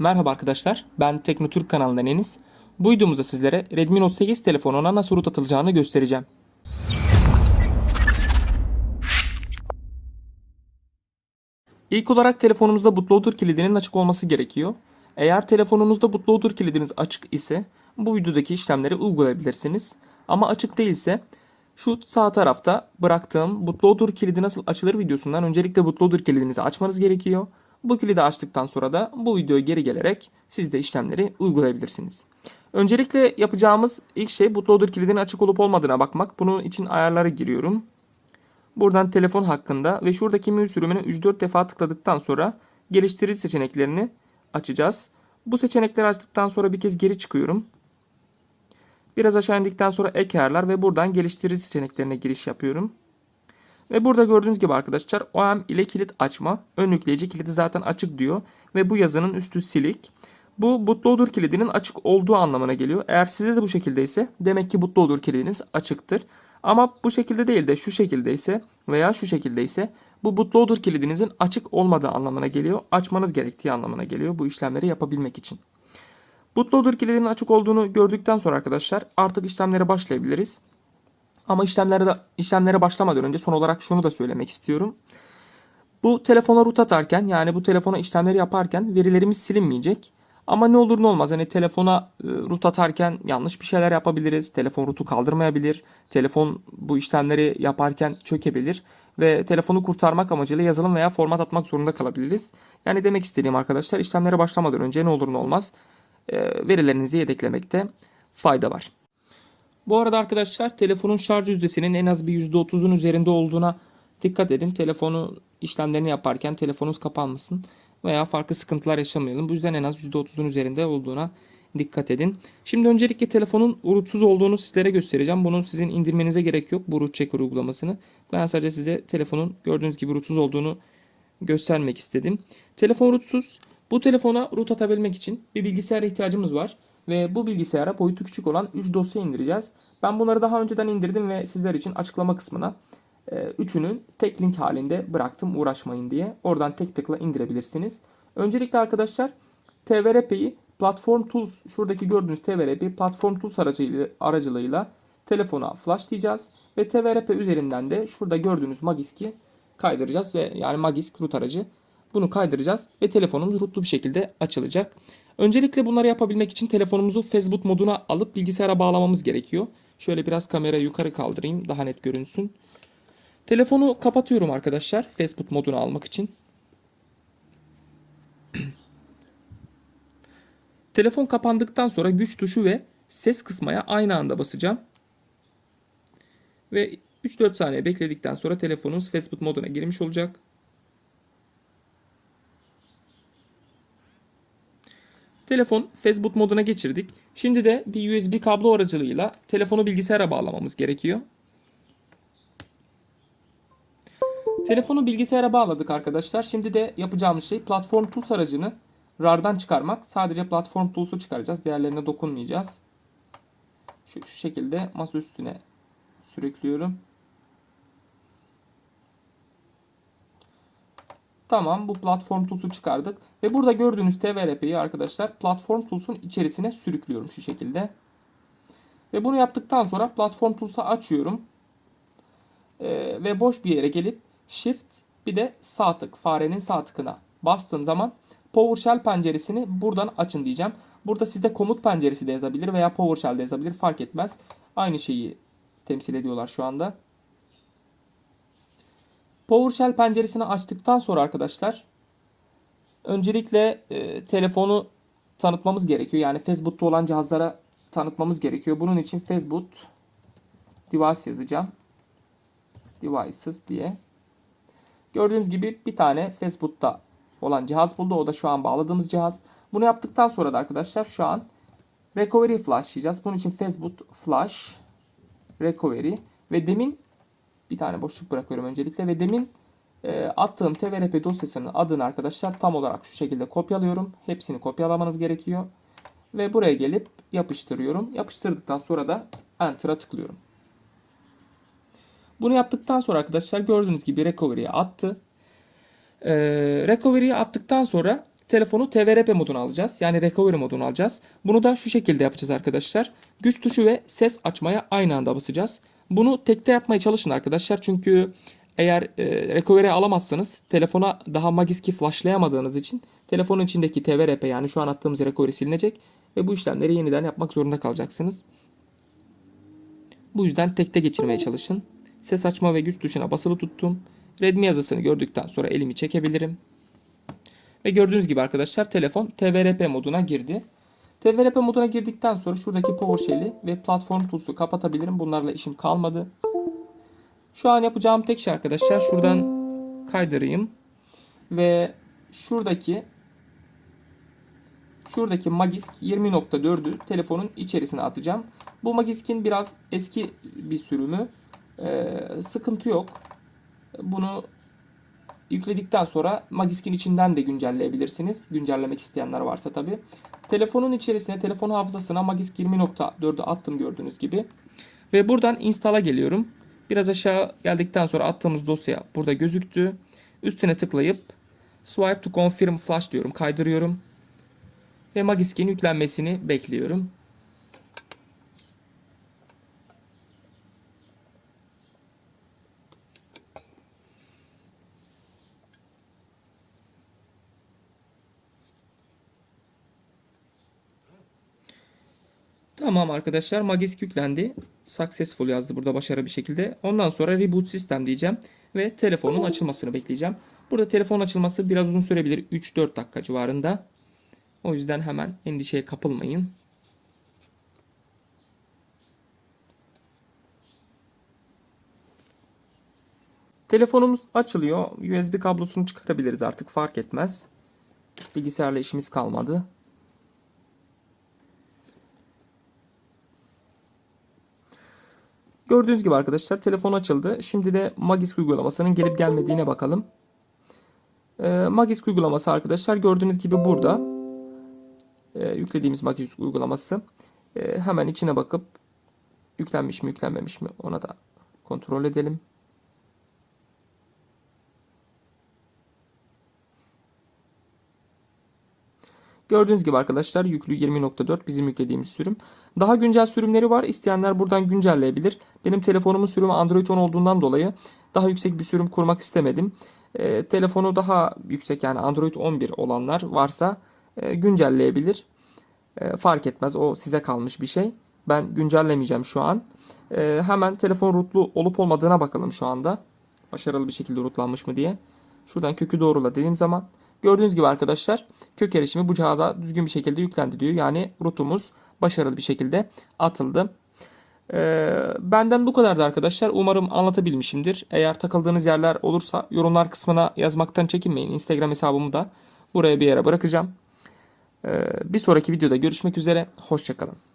Merhaba arkadaşlar, ben Teknotürk kanalından Enis. Bu videomuzda sizlere Redmi Note 8 telefonuna nasıl root atılacağını göstereceğim. İlk olarak telefonumuzda bootloader kilidinin açık olması gerekiyor. Eğer telefonunuzda bootloader kilidiniz açık ise bu videodaki işlemleri uygulayabilirsiniz. Ama açık değilse şu sağ tarafta bıraktığım bootloader kilidi nasıl açılır videosundan öncelikle bootloader kilidinizi açmanız gerekiyor. Bu kilidi açtıktan sonra da bu videoya geri gelerek siz de işlemleri uygulayabilirsiniz. Öncelikle yapacağımız ilk şey bootloader kilidinin açık olup olmadığına bakmak. Bunun için ayarlara giriyorum. Buradan telefon hakkında ve şuradaki menü sürümüne 3-4 defa tıkladıktan sonra geliştirici seçeneklerini açacağız. Bu seçenekleri açtıktan sonra bir kez geri çıkıyorum. Biraz aşağı indikten sonra ek ayarlar ve buradan geliştirici seçeneklerine giriş yapıyorum. Ve burada gördüğünüz gibi arkadaşlar OEM ile kilit açma. Ön yükleyici kilidi zaten açık diyor. Ve bu yazının üstü silik. Bu bootloader kilidinin açık olduğu anlamına geliyor. Eğer sizde de bu şekildeyse demek ki bootloader kilidiniz açıktır. Ama bu şekilde değil de şu şekildeyse veya şu şekildeyse bu bootloader kilidinizin açık olmadığı anlamına geliyor. Açmanız gerektiği anlamına geliyor bu işlemleri yapabilmek için. Bootloader kilidinin açık olduğunu gördükten sonra arkadaşlar artık işlemlere başlayabiliriz. Ama işlemlere, de, işlemlere başlamadan önce son olarak şunu da söylemek istiyorum. Bu telefona root atarken yani bu telefona işlemleri yaparken verilerimiz silinmeyecek. Ama ne olur ne olmaz hani telefona e, root atarken yanlış bir şeyler yapabiliriz. Telefon root'u kaldırmayabilir. Telefon bu işlemleri yaparken çökebilir. Ve telefonu kurtarmak amacıyla yazılım veya format atmak zorunda kalabiliriz. Yani demek istediğim arkadaşlar işlemlere başlamadan önce ne olur ne olmaz e, verilerinizi yedeklemekte fayda var. Bu arada arkadaşlar telefonun şarj yüzdesinin en az bir %30'un üzerinde olduğuna dikkat edin. Telefonu işlemlerini yaparken telefonunuz kapanmasın veya farklı sıkıntılar yaşamayalım. Bu yüzden en az %30'un üzerinde olduğuna dikkat edin. Şimdi öncelikle telefonun rootsuz olduğunu sizlere göstereceğim. Bunu sizin indirmenize gerek yok bu root checker uygulamasını. Ben sadece size telefonun gördüğünüz gibi rootsuz olduğunu göstermek istedim. Telefon rootsuz. Bu telefona root atabilmek için bir bilgisayara ihtiyacımız var. Ve bu bilgisayara boyutu küçük olan 3 dosya indireceğiz. Ben bunları daha önceden indirdim ve sizler için açıklama kısmına e, üçünün tek link halinde bıraktım uğraşmayın diye. Oradan tek tıkla indirebilirsiniz. Öncelikle arkadaşlar TVRP'yi Platform Tools şuradaki gördüğünüz TVRP Platform Tools aracılığıyla, aracılığıyla telefona flashlayacağız ve TVRP üzerinden de şurada gördüğünüz Magisk'i kaydıracağız ve yani Magisk root aracı bunu kaydıracağız ve telefonumuz rootlu bir şekilde açılacak. Öncelikle bunları yapabilmek için telefonumuzu Facebook moduna alıp bilgisayara bağlamamız gerekiyor. Şöyle biraz kamerayı yukarı kaldırayım daha net görünsün. Telefonu kapatıyorum arkadaşlar Facebook moduna almak için. Telefon kapandıktan sonra güç tuşu ve ses kısmaya aynı anda basacağım. Ve 3-4 saniye bekledikten sonra telefonumuz Facebook moduna girmiş olacak. Telefon Facebook moduna geçirdik. Şimdi de bir USB kablo aracılığıyla telefonu bilgisayara bağlamamız gerekiyor. Telefonu bilgisayara bağladık arkadaşlar. Şimdi de yapacağımız şey Platform Tools aracını RAR'dan çıkarmak. Sadece Platform Tools'u çıkaracağız. Diğerlerine dokunmayacağız. Şu, şu şekilde masa üstüne sürüklüyorum. Tamam bu Platform Tools'u çıkardık. Ve burada gördüğünüz TVRP'yi arkadaşlar Platform Tools'un içerisine sürüklüyorum şu şekilde. Ve bunu yaptıktan sonra Platform Tools'u açıyorum. Ee, ve boş bir yere gelip Shift bir de sağ tık farenin sağ tıkına bastığım zaman PowerShell penceresini buradan açın diyeceğim. Burada sizde komut penceresi de yazabilir veya PowerShell de yazabilir fark etmez. Aynı şeyi temsil ediyorlar şu anda. PowerShell penceresini açtıktan sonra arkadaşlar öncelikle e, telefonu tanıtmamız gerekiyor. Yani Facebook'ta olan cihazlara tanıtmamız gerekiyor. Bunun için Facebook device yazacağım. Devices diye. Gördüğünüz gibi bir tane Facebook'ta olan cihaz buldu. O da şu an bağladığımız cihaz. Bunu yaptıktan sonra da arkadaşlar şu an recovery flashlayacağız. Bunun için Facebook flash recovery ve demin bir tane boşluk bırakıyorum öncelikle ve demin e, attığım TVRP dosyasının adını arkadaşlar tam olarak şu şekilde kopyalıyorum. Hepsini kopyalamanız gerekiyor. Ve buraya gelip yapıştırıyorum. Yapıştırdıktan sonra da Enter'a tıklıyorum. Bunu yaptıktan sonra arkadaşlar gördüğünüz gibi recovery'e attı. Ee, recovery'e attıktan sonra telefonu TVRP moduna alacağız. Yani recovery moduna alacağız. Bunu da şu şekilde yapacağız arkadaşlar. Güç tuşu ve ses açmaya aynı anda basacağız. Bunu tekte yapmaya çalışın arkadaşlar. Çünkü eğer e, recovery alamazsanız telefona daha Magisk'i flashlayamadığınız için telefonun içindeki TVRP yani şu an attığımız recovery silinecek ve bu işlemleri yeniden yapmak zorunda kalacaksınız. Bu yüzden tekte geçirmeye çalışın. Ses açma ve güç tuşuna basılı tuttum. Redmi yazısını gördükten sonra elimi çekebilirim. Ve gördüğünüz gibi arkadaşlar telefon TVRP moduna girdi. TVRP moduna girdikten sonra şuradaki PowerShell'i ve platform tools'u kapatabilirim. Bunlarla işim kalmadı. Şu an yapacağım tek şey arkadaşlar şuradan kaydırayım. Ve şuradaki şuradaki Magisk 20.4'ü telefonun içerisine atacağım. Bu Magisk'in biraz eski bir sürümü. Ee, sıkıntı yok. Bunu yükledikten sonra Magisk'in içinden de güncelleyebilirsiniz. Güncellemek isteyenler varsa tabi. Telefonun içerisine, telefon hafızasına Magisk 20.4'ü attım gördüğünüz gibi. Ve buradan install'a geliyorum. Biraz aşağı geldikten sonra attığımız dosya burada gözüktü. Üstüne tıklayıp Swipe to confirm flash diyorum. Kaydırıyorum. Ve Magisk'in yüklenmesini bekliyorum. Tamam arkadaşlar Magisk yüklendi. Successful yazdı burada başarılı bir şekilde. Ondan sonra reboot sistem diyeceğim ve telefonun açılmasını bekleyeceğim. Burada telefon açılması biraz uzun sürebilir. 3-4 dakika civarında. O yüzden hemen endişeye kapılmayın. Telefonumuz açılıyor. USB kablosunu çıkarabiliriz artık fark etmez. Bilgisayarla işimiz kalmadı. Gördüğünüz gibi arkadaşlar telefon açıldı. Şimdi de Magisk uygulamasının gelip gelmediğine bakalım. Ee, Magisk uygulaması arkadaşlar gördüğünüz gibi burada. Ee, yüklediğimiz Magisk uygulaması. Ee, hemen içine bakıp yüklenmiş mi yüklenmemiş mi ona da kontrol edelim. Gördüğünüz gibi arkadaşlar yüklü 20.4 bizim yüklediğimiz sürüm. Daha güncel sürümleri var. İsteyenler buradan güncelleyebilir. Benim telefonumun sürümü Android 10 olduğundan dolayı daha yüksek bir sürüm kurmak istemedim. E, telefonu daha yüksek yani Android 11 olanlar varsa e, güncelleyebilir. E, fark etmez o size kalmış bir şey. Ben güncellemeyeceğim şu an. E, hemen telefon rootlu olup olmadığına bakalım şu anda. Başarılı bir şekilde rootlanmış mı diye. Şuradan kökü doğrula dediğim zaman Gördüğünüz gibi arkadaşlar kök erişimi bu cihaza düzgün bir şekilde yüklendi diyor. Yani routumuz başarılı bir şekilde atıldı. Ee, benden bu kadardı arkadaşlar. Umarım anlatabilmişimdir. Eğer takıldığınız yerler olursa yorumlar kısmına yazmaktan çekinmeyin. Instagram hesabımı da buraya bir yere bırakacağım. Ee, bir sonraki videoda görüşmek üzere. Hoşçakalın.